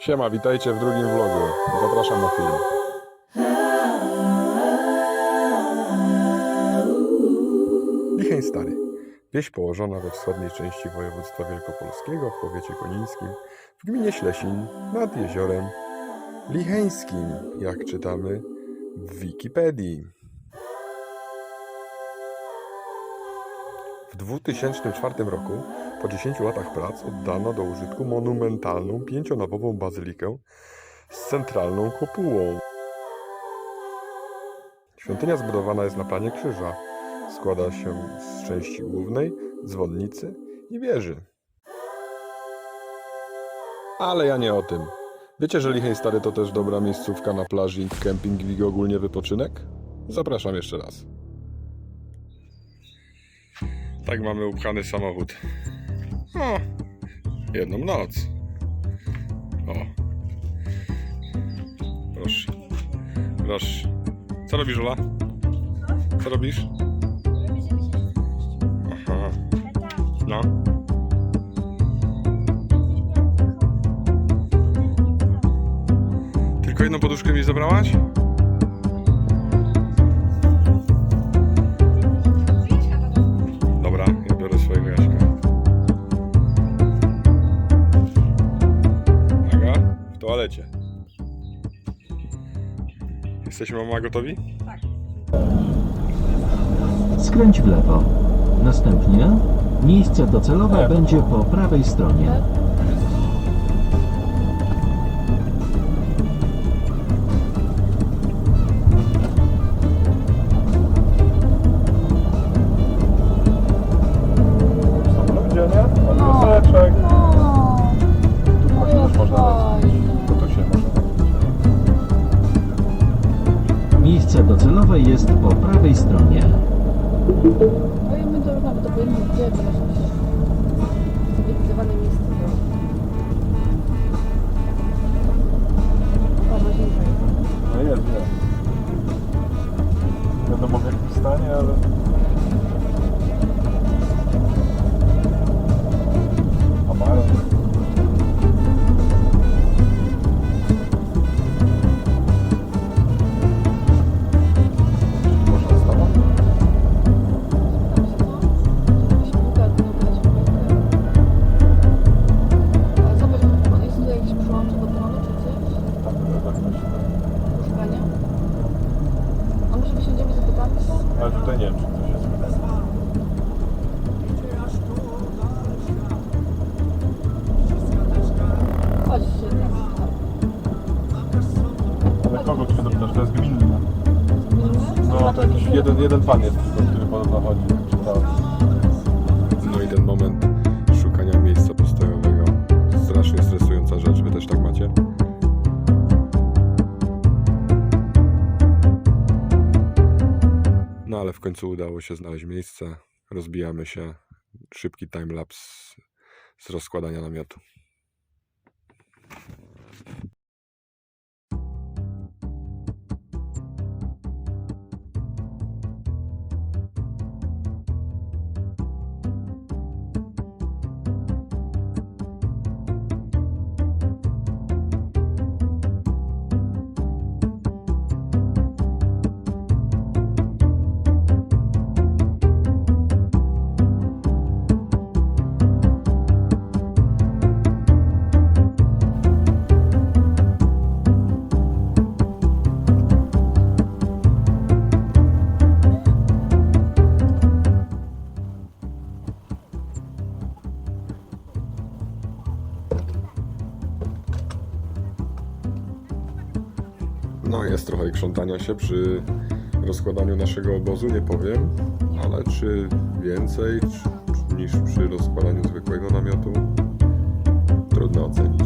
Siema, witajcie w drugim vlogu. Zapraszam na film. Licheń Stary. Wieś położona we wschodniej części województwa wielkopolskiego w powiecie konińskim w gminie Ślesin nad jeziorem Licheńskim, jak czytamy w Wikipedii. W 2004 roku, po 10 latach prac, oddano do użytku monumentalną pięcionawową bazylikę z centralną kopułą. Świątynia zbudowana jest na planie krzyża. Składa się z części głównej, dzwonnicy i wieży. Ale ja nie o tym. Wiecie, że Licheń Stary to też dobra miejscówka na plaży i kemping i ogólnie wypoczynek? Zapraszam jeszcze raz. Tak mamy upchany samochód. O, jedną noc. O. Proszę. Proszę. Co robisz, Ola? Co robisz? Aha. No. Tylko jedną poduszkę mi zabrałaś? Toalecie. Jesteśmy mama gotowi? Skręć w lewo. Następnie miejsce docelowe będzie po prawej stronie. Kogo się dopytasz? To jest gminne. No, to jakiś jeden, jeden pan jest tylko, który podobno chodzi. No i ten moment szukania miejsca postojowego. Strasznie stresująca rzecz. Wy też tak macie? No ale w końcu udało się znaleźć miejsce. Rozbijamy się. Szybki timelapse z rozkładania namiotu. Jest trochę krzątania się przy rozkładaniu naszego obozu, nie powiem, ale czy więcej czy, niż przy rozkładaniu zwykłego namiotu? Trudno ocenić.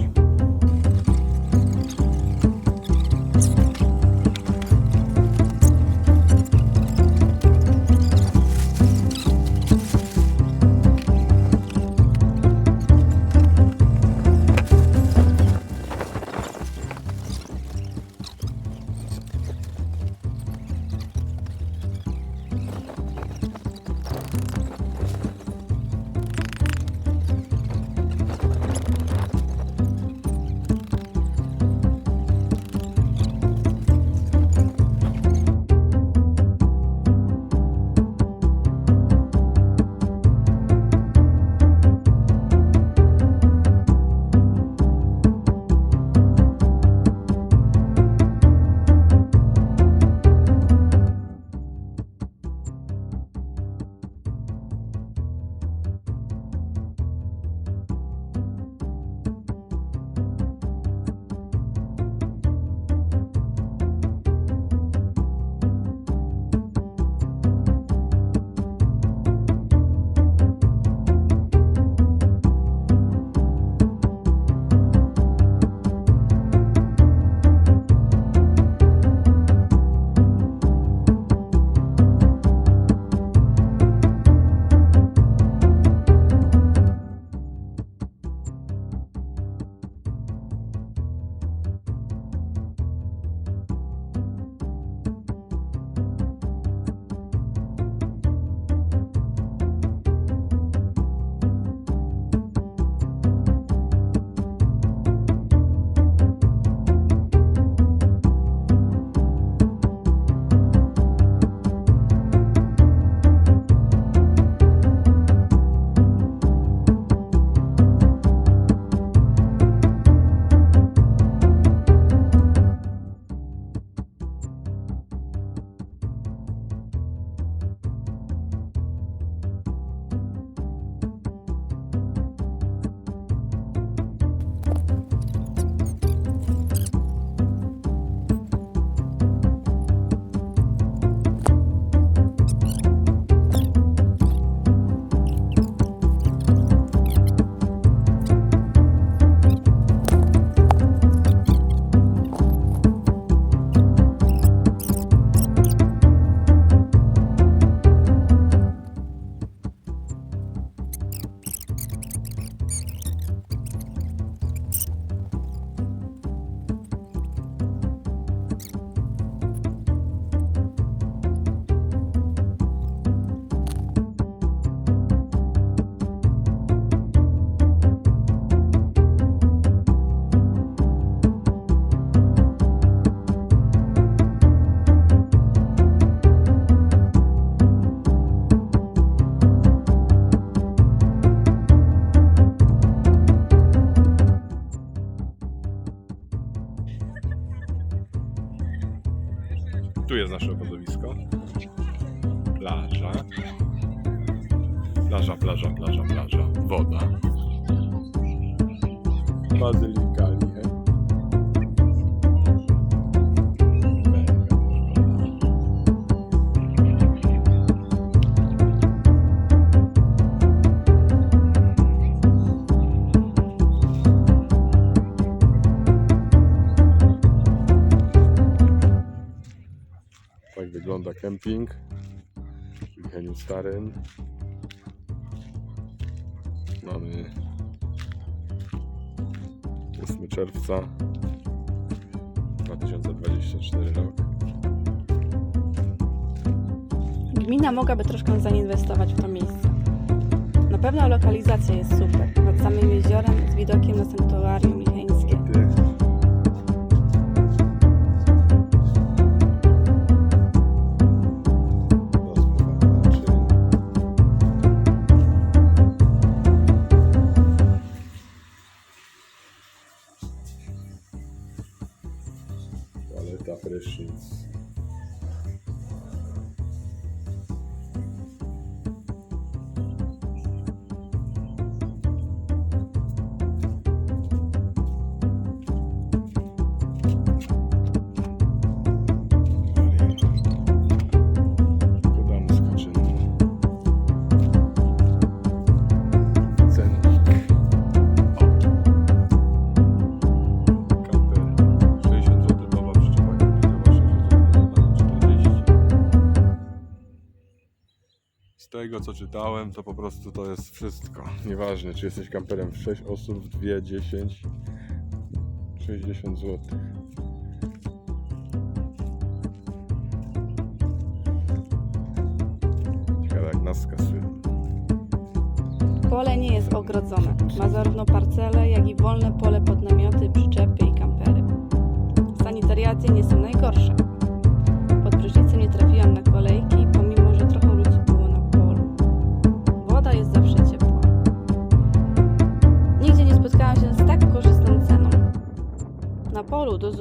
Tu jest nasze obozowisko. Plaża. Plaża, plaża, plaża, plaża. Woda. Bazylika, nie? Wygląda kemping w Licheniu Starym. Mamy 8 czerwca 2024 rok. Gmina mogłaby troszkę zainwestować w to miejsce. Na pewno lokalizacja jest super. Nad samym jeziorem z widokiem na sanktuarium Palestino. Tego co czytałem, to po prostu to jest wszystko. Nieważne, czy jesteś kamperem w 6 osób, w 2, 10, 60 zł. Ciekawe jak nas skasują. Pole nie jest ogrodzone. Ma zarówno parcele, jak i wolne pole pod namioty, przyczepy i kampery. Sanitariacje nie są najgorsze.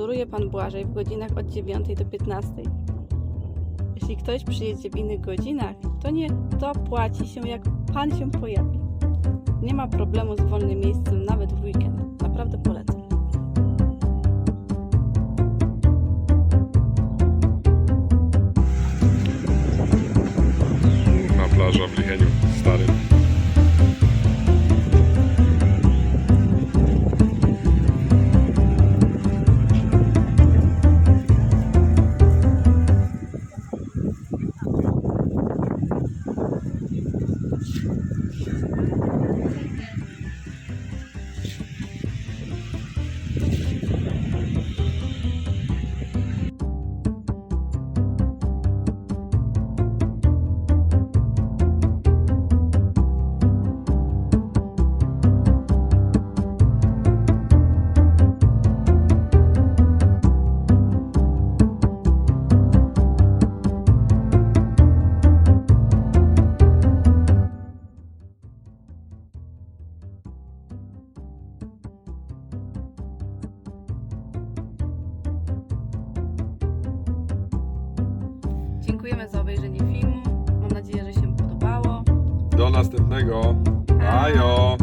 Dozoruje pan Błażej w godzinach od 9 do 15. Jeśli ktoś przyjedzie w innych godzinach, to nie to płaci się jak pan się pojawi. Nie ma problemu z wolnym miejscem nawet w weekend. Naprawdę polecam. Dziękujemy za obejrzenie filmu. Mam nadzieję, że się podobało. Do następnego. Ajo!